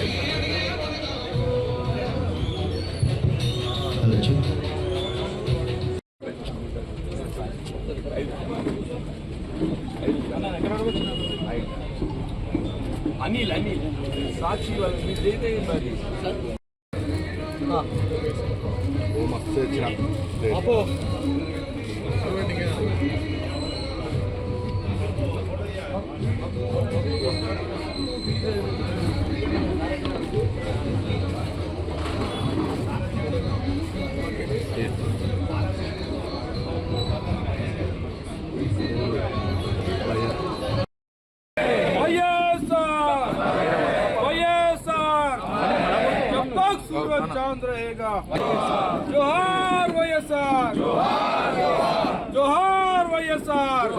Yeah. जोहार YSR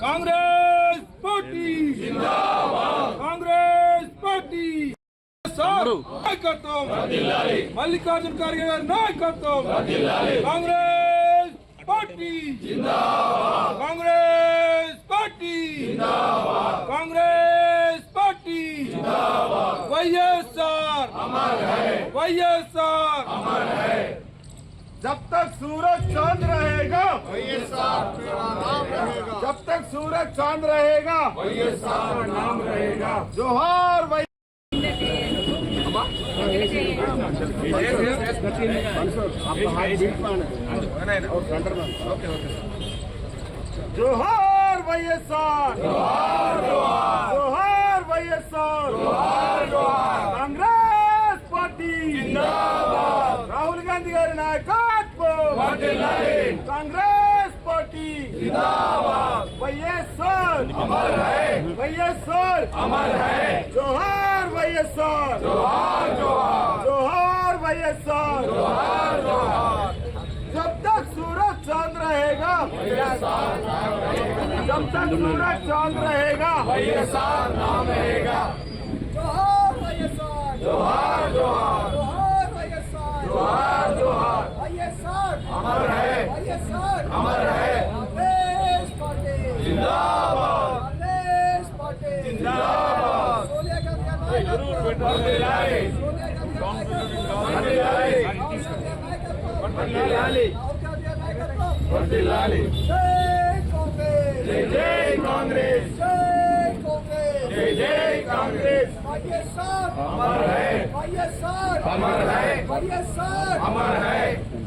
Congress party Congress party sir నాయకత్వం మల్లికార్జున ఖర్గే గారి నాయకత్వం Congress party Congress party Congress party YSR YSR जब तक सूरज चाँद रहेगा। जब तक सूरज चाँद रहेगा नाम रहेगा। जोहार जोहार भैया जोहार जोहार। भैया कांग्रेस पार्टी। जिंदाबाद। वैएसआर अमर है। वैएसआर अमर है। जोहार वैएसआर जोहार जोहार। जोहार वैएसआर जोहार जोहार। जब तक सूरज चाँद रहेगा। जब तक सूरज चाँद रहेगा। वैएसआर नाम रहेगा। जोहार वैएसआर जोहार जोहार। जोहार जोहार जोहार। अमर है। अमर है। जिंदाबाद। जिंदाबाद। जय जय कांग्रेस जय जय कांग्रेस अमर है अमर है। अमर है।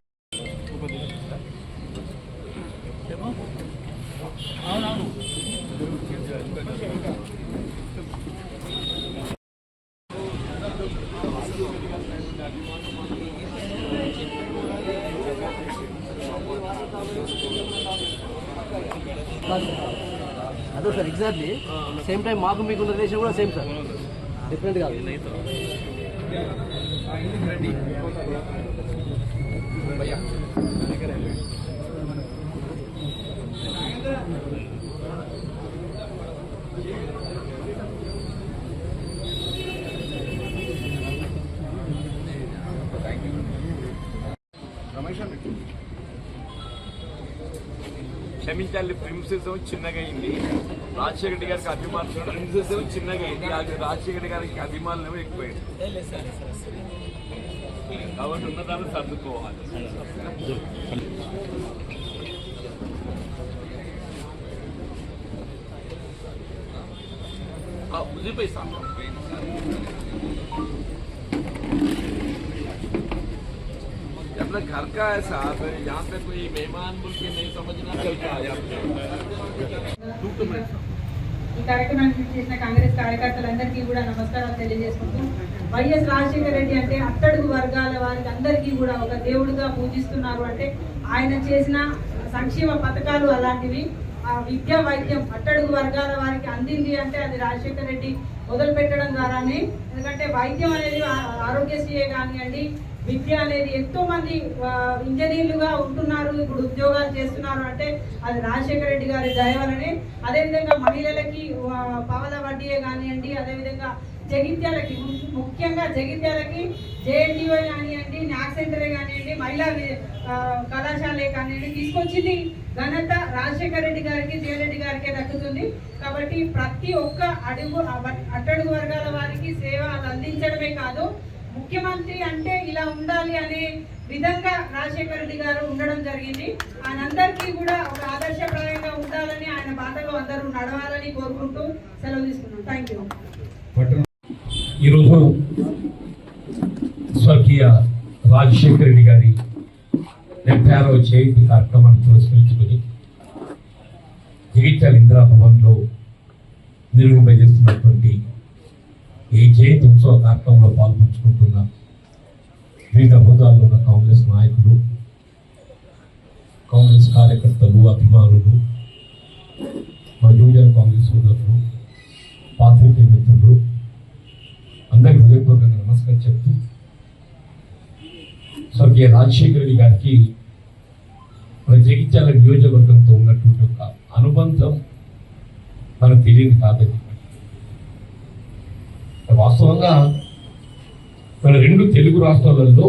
అదే సార్ ఎగ్జాక్ట్లీ సేమ్ టైం మాకు మీకు ఉన్న రిలేషన్ కూడా సేమ్ సార్. డిఫరెంట్ కాదు. క్షమించాలి ప్రిన్సెస్ చిన్నగా అయింది. రాజశేఖర రెడ్డి గారికి అభిమానులు ప్రిన్సెస్ చిన్నగా అయింది. అది రాజశేఖర రెడ్డి గారికి అభిమానులు ఎక్కువైంది. కాబట్టి ఉన్నదాన్ని సర్దుకోవాలి. हाँ, मुझे पैसा अपना घर का है साहब यहाँ पे कोई मेहमान बोल के नहीं समझना चलता है यहाँ पे टू मिनट ఈ కార్యక్రమానికి చేసిన కాంగ్రెస్ కార్యకర్తలందరికీ కూడా నమస్కారాలు తెలియజేసుకుంటూ వైఎస్ రాజశేఖర రెడ్డి అంటే అట్టడుగు వర్గాల వారికి అందరికీ కూడా ఒక దేవుడుగా పూజిస్తున్నారు అంటే ఆయన చేసిన సంక్షేమ పథకాలు అలాంటివి ఆ విద్యా వైద్యం అట్టడుగు వర్గాల వారికి అందింది అంటే అది రాజశేఖర రెడ్డి మొదలు పెట్టడం ద్వారానే ఎందుకంటే వైద్యం అనేది ఆ- ఆరోగ్యశ్రీయే కానివ్వండి విద్య అనేది ఎంతో మంది ఇంజనీర్లుగా ఉంటున్నారు ఇప్పుడు ఉద్యోగాలు చేస్తున్నారు అంటే అది రాజశేఖర రెడ్డి గారి దయ వలనే. అదేవిధంగా మహిళలకి పవల వడ్డీయే కానివ్వండి అదేవిధంగా జగిత్యాలకి ము- ముఖ్యంగా జగిత్యాలకి జేఎన్టీఓ కానివ్వండి న్యాక్ సెంటరే కానివ్వండి మహిళా కళాశాలే కానివ్వండి తీసుకొచ్చింది ఘనత రాజశేఖర రెడ్డి గారికి జయరెడ్డి గారికే దక్కుతుంది. కాబట్టి ప్రతి ఒక్క అడుగు అట్టడుగు వర్గాల వారికి సేవ అందించడమే కాదు. ముఖ్యమంత్రి అంటే ఇలా ఉండాలి అనే విధంగా రాజశేఖర రెడ్డి గారు ఉండడం జరిగింది. ఆయన అందరికీ కూడా ఒక ఆదర్శప్రాయంగా ఉండాలని ఆయన బాధలో అందరూ నడవాలని కోరుకుంటూ సెలవు తీసుకున్నాం. థ్యాంక్ యూ ఈరోజు స్వర్గీయ రాజశేఖర రెడ్డి గారి డెబ్బై ఆరవ జయంతి కార్యక్రమాన్ని పురస్కరించుకొని జగిత్యాల ఇందిరాభవన్లో నిర్వహింపజేస్తున్నటువంటి ఈ జయంతి ఉత్సవ కార్యక్రమంలో పాల్పంచుకుంటున్న వివిధ హోదాల్లో ఉన్న కాంగ్రెస్ నాయకులు కాంగ్రెస్ కార్యకర్తలు అభిమానులు మా జూనియర్ కాంగ్రెస్ సోదరులు పాత్రికేయ మిత్రులు అందరికీ హృదయపూర్వకంగా నమస్కారం చెప్తూ స్వర్గీయ రాజశేఖర రెడ్డి గారికి మన జగిత్యాల నియోజకవర్గంతో ఉన్నటువంటి ఒక అనుబంధం మనకు తెలియదు కాబట్టి వాస్తవంగా మన రెండు తెలుగు రాష్ట్రాలలో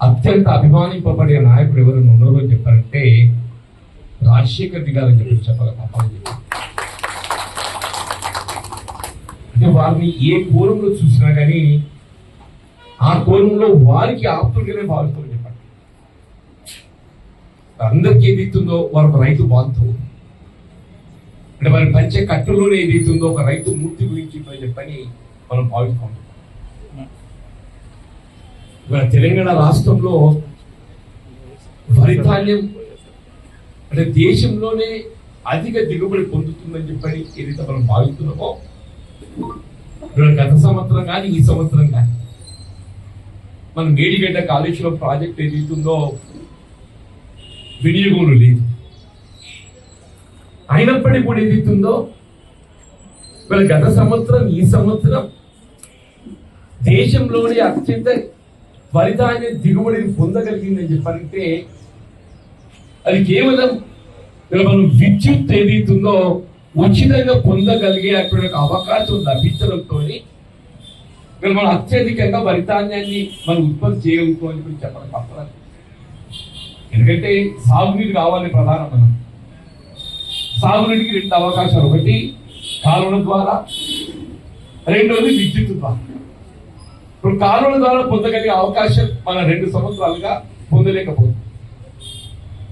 అత్యంత అభిమానింపబడే నాయకుడు ఎవరైనా ఉన్నారో అని చెప్పారంటే రాజశేఖర్ రెడ్డి గారు అని చెప్పి చెప్పాలి తప్పని చెప్పి. అంటే వారిని ఏ కోణంలో చూసినా కానీ ఆ కోణంలో వారికి ఆప్తుడిగానే భావిస్తామని చెప్పండి అందరికీ ఏదైతుందో వారు రైతు బాంధవు అంటే వారి పంచే కట్టులోనే ఏదైతుందో ఒక రైతు మూర్తి గురించి చెప్పని మనం భావిస్తాం. ఇవాళ తెలంగాణ రాష్ట్రంలో వరి ధాన్యం అంటే దేశంలోనే అధిక దిగుబడి పొందుతుందని చెప్పని ఏదైతే మనం భావిస్తున్నామో గత సంవత్సరం కానీ ఈ సంవత్సరం కానీ మన మేడిగడ్డ కాళేశ్వరం ప్రాజెక్ట్ ఏదైతుందో వినియోగంలో లేదు. అయినప్పటికీ కూడా ఏదైతుందో? ఇవాళ గత సంవత్సరం ఈ సంవత్సరం దేశంలోనే అత్యంత ఫలితాన్ని దిగుబడిని పొందగలిగిందని చెప్పారంటే అది కేవలం మనం విద్యుత్ ఏదైతుందో ఉచితంగా పొందగలిగే అటువంటి అవకాశం లభించడంతో మనం అత్యధికంగా వరిధాన్యాన్ని మనం ఉత్పత్తి చేయగలుగుతాం అని చెప్పడం తప్పదు ఎందుకంటే సాగునీరు కావాలి ప్రధానం మనం సాగునీటికి రెండు అవకాశాలు ఒకటి కాలువల ద్వారా రెండోది విద్యుత్ ద్వారా ఇప్పుడు కాలువల ద్వారా పొందగలిగే అవకాశం మన రెండు సంవత్సరాలుగా పొందలేకపోతుంది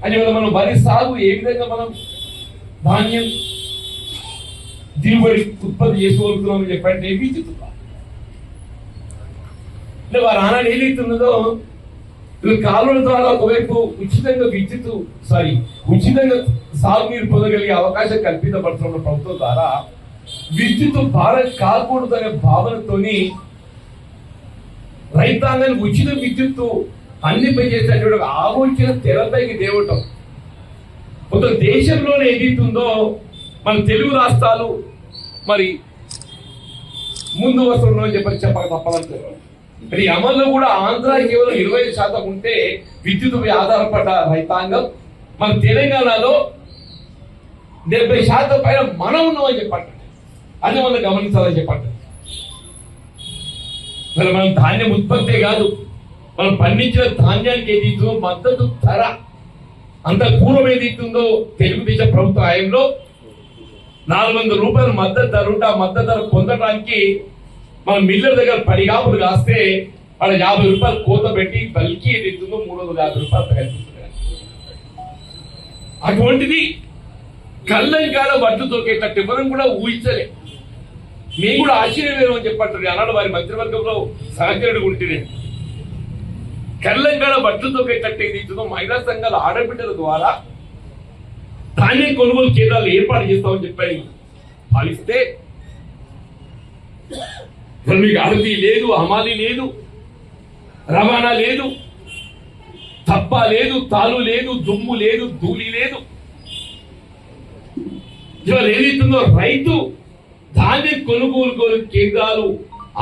అని మనం వరి సాగు ఏ విధంగా మనం ధాన్యం దిగుబడి ఉత్పత్తి చేసుకోగలుగుతున్నామని చెప్పంటే విద్యుత్ ద్వారా. అంటే వారు ఆనాడు ఏదైతున్నదో ఇది కాలువల ద్వారా ఒకవైపు ఉచితంగా విద్యుత్ సారీ ఉచితంగా సాగునీరు పొందగలిగే అవకాశం కల్పించబడుతున్న ప్రభుత్వం ద్వారా విద్యుత్ భారత్ కాకూడదు అనే భావనతోని రైతాంగానికి ఉచిత విద్యుత్తు అందింపజేసేటువంటి ఒక ఆలోచన తెరపైకి దేవటం కొంత దేశంలోనే ఏదైతుందో మన తెలుగు రాష్ట్రాలు మరి ముందు వస్తున్నాం చెప్పి చెప్పక తప్పదంటే మరి అమల్లో కూడా ఆంధ్ర కేవలం ఇరవై శాతం ఉంటే విద్యుత్పై ఆధారపడ్డ రైతాంగం. మన తెలంగాణలో డెబ్బై శాతం పైన మనం ఉన్నామని చెప్పండి. అది మనం గమనించాలని చెప్పండి. మరి మనం ధాన్యం ఉత్పత్తే కాదు. మనం పండించిన ధాన్యానికి ఏది ఇస్తుందో మద్దతు ధర. అంత పూర్వం ఏది ఇస్తుందో తెలుగుదేశం ప్రభుత్వ హయాంలో నాలుగు వందల రూపాయల మద్దతు ధర ఉంటే ఆ మద్దతు ధర పొందడానికి మన మిల్లర్ దగ్గర పడిగాపులు కాస్తే వాళ్ళ యాభై రూపాయలు కోత పెట్టి బల్కి ఏది ఇస్తుందో మూడు వందల యాభై రూపాయలు తగ్గిస్తున్నారు అటువంటిది కళ్ళం కాడ వడ్లు దొరికేటట్టు ఇవ్వడం కూడా ఊహించలే. మేము కూడా ఆశ్చర్యమేమో అని చెప్పంటారు. అన్నాడు వారి మంత్రివర్గంలో సహచరుడు ఉంటేనే. కళ్ళంగాడ బట్టలు తొక్కేటట్టు ఏది ఇస్తుందో మహిళా సంఘాల ఆడబిడ్డల ద్వారా ధాన్యం కొనుగోలు కేంద్రాలు ఏర్పాటు చేస్తామని చెప్పాయి భావిస్తే మరి మీకు అరబీ లేదు హమాలి లేదు రవాణా లేదు తప్ప లేదు తాలు లేదు దుమ్ము లేదు ధూళి లేదు. ఇవాళ ఏదైతుందో రైతు ధాన్యం కొనుగోలు కేంద్రాలు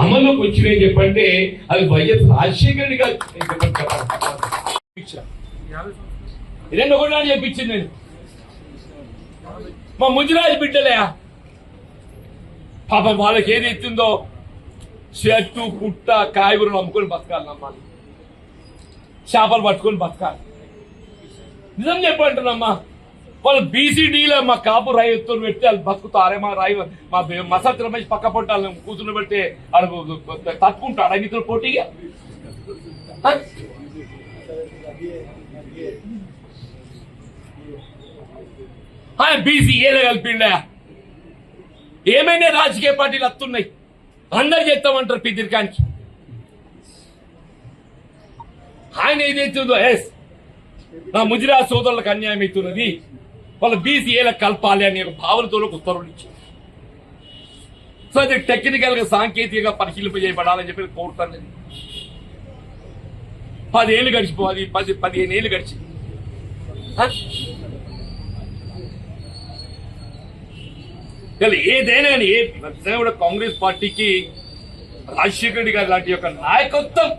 అమలుకి వచ్చినాయి చెప్పంటే అది వైఎస్ రాజశేఖర్ రెడ్డి గారు రెండు ఒకటి చెప్పించింది నేను. మా ముజిరాజు బిడ్డలే. పాపం వాళ్ళకి ఏది చెట్టు పుట్ట కాయగూరలు అమ్ముకొని బతకాలి నమ్మాలి చేపలు పట్టుకొని బతకాలి. నిజం చెప్పంటున్నమ్మా వాళ్ళు బీసీడీలో మా కాపు రాయి ఎత్తుని పెట్టి వాళ్ళు బతుకుతారే మా రాయి మా మసత్ర మంచి పక్క పొట్టాలి కూతురు పెడితే వాళ్ళు తట్టుకుంటాడు అన్నితో పోటీగా? ఆ? బీసీ ఏదో కలిపిండా? ఏమైనా రాజకీయ పార్టీలు వస్తున్నాయి అందరు చేస్తామంటారు పిదిరికానికి ఆయన ఏదైతుందో ఎస్ నా ముజిరా సోదరులకు అన్యాయం అవుతున్నది వాళ్ళ బీసీఏలకు కలపాలి అనే ఒక భావనతో ఉత్తర్వులు ఇచ్చింది సో అది టెక్నికల్గా సాంకేతికంగా పరిశీలింప చేయబడాలని చెప్పి కోరుతాను. నేను పదేళ్ళు గడిచిపోవాలి పది పదిహేను ఏళ్ళు గడిచింది ఆ? ఇలా ఏదైనా కానీ ఏ నిజంగా కూడా కాంగ్రెస్ పార్టీకి రాజశేఖర రెడ్డి గారి లాంటి యొక్క నాయకత్వం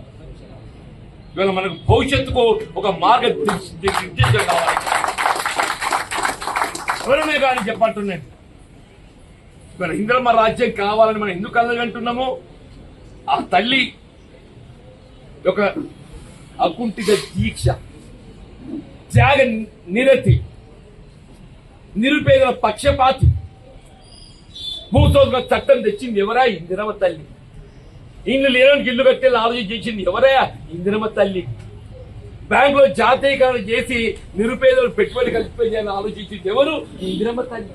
ఇవాళ మనకు భవిష్యత్తుకు ఒక మార్గ నిర్దేశం కావాలి. ఎవరనే కానీ చెప్పంటున్నాను ఇవాళ ఇంద్రమ్మ రాజ్యం కావాలని మనం ఎందుకు అందగంటున్నామో ఆ తల్లి యొక్క అకుంఠిత దీక్ష త్యాగ నిరతి నిరుపేదల పక్షపాతి భూసోదర చట్టం తెచ్చింది ఎవరా ఇందిరమ్మ తల్లి? ఇల్లు లేడానికి ఇల్లు కట్టేలా ఆలోచన చేసింది ఎవరా ఇందిరమ్మ తల్లి? బ్యాంకులో జాతీయకరణ చేసి నిరుపేదలు పెట్టుబడి కలిసిపోయాలని ఆలోచించింది ఎవరు? ఇందిరమ్మ తల్లి.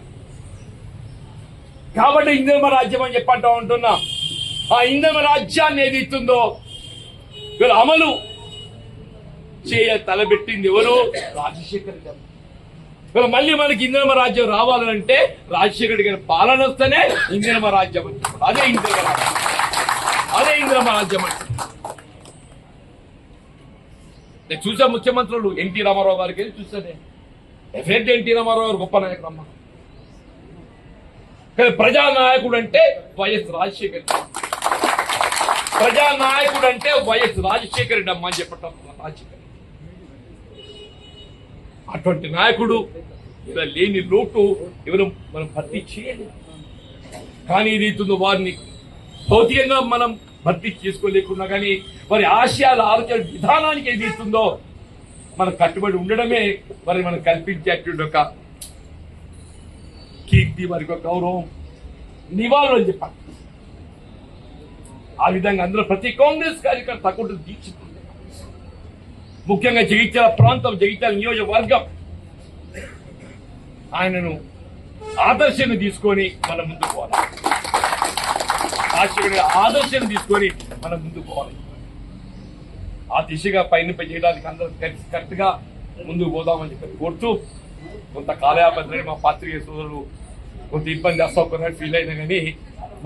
కాబట్టి ఇందిరమ్మ రాజ్యం అని చెప్పంటా ఉంటున్నా. ఆ ఇందిరమ్మ రాజ్యాన్ని ఏది ఇస్తుందో వీళ్ళు అమలు చేయ తలబెట్టింది ఎవరు? రాజశేఖర్ గారు అమ్మ. మళ్ళీ మనకి ఇందిరమ్మ రాజ్యం రావాలంటే రాజశేఖర్ గారి పాలన వస్తేనే ఇందిరమ్మ రాజ్యం అని. అదే ఇందిరమ్మ రాజ్యం. అదే ఇందిరమ్మ రాజ్యం అంటే నేను చూసా ముఖ్యమంత్రులు ఎన్టీ రామారావు గారికి వెళ్ళి చూసానే డెఫినెట్ ఎన్టీ రామారావు గారు గొప్ప నాయకుడు అమ్మ. కానీ ప్రజానాయకుడు అంటే వైఎస్ రాజశేఖర్ ప్రజానాయకుడు అంటే వైఎస్ రాజశేఖర్ రెడ్డి అమ్మ అని చెప్పటం రాజశేఖర్ అటువంటి నాయకుడు ఇలా లేని లోటు ఎవరు మనం భర్తీ చేయలేదు కానీ ఇది వారిని భౌతికంగా మనం భర్తీ చేసుకోలేకున్నా కానీ వారి ఆశయాల ఆలోచన విధానానికి ఏది ఇస్తుందో మనం కట్టుబడి ఉండడమే మరి మనం కల్పించేటువంటి ఒక కీర్తి వారికి ఒక గౌరవం నివాళులు అని చెప్పాలి. ఆ విధంగా అందరూ ప్రతి కాంగ్రెస్ కార్యకర్త తక్కువ దీక్షిస్తుంది ముఖ్యంగా జగిత్యాల ప్రాంతం జగిత్యాల నియోజకవర్గం. ఆయనను ఆదర్శాన్ని తీసుకొని మనం ముందుకు పోవాలి. రాజశేఖర్ ఆదర్శం తీసుకొని మనం ముందుకు పోవాలి. ఆ దిశగా పైన చేయడానికి అందరూ కలిసి కరెక్ట్గా ముందుకు పోదామని చెప్పి కోరుతూ కొంత కాలయాపత్రి మా పాత్రికేయ సోదరులు కొంత ఇబ్బంది అసౌకర్యం ఫీల్ అయినా కానీ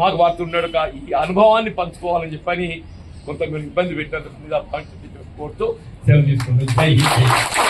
మాకు వార్త ఉన్నాడు ఈ అనుభవాన్ని పంచుకోవాలని చెప్పని కొంత మీరు ఇబ్బంది పెట్టినందుకు మీద కోరుతూ సెలవు తీసుకుంటాం జై హింద్.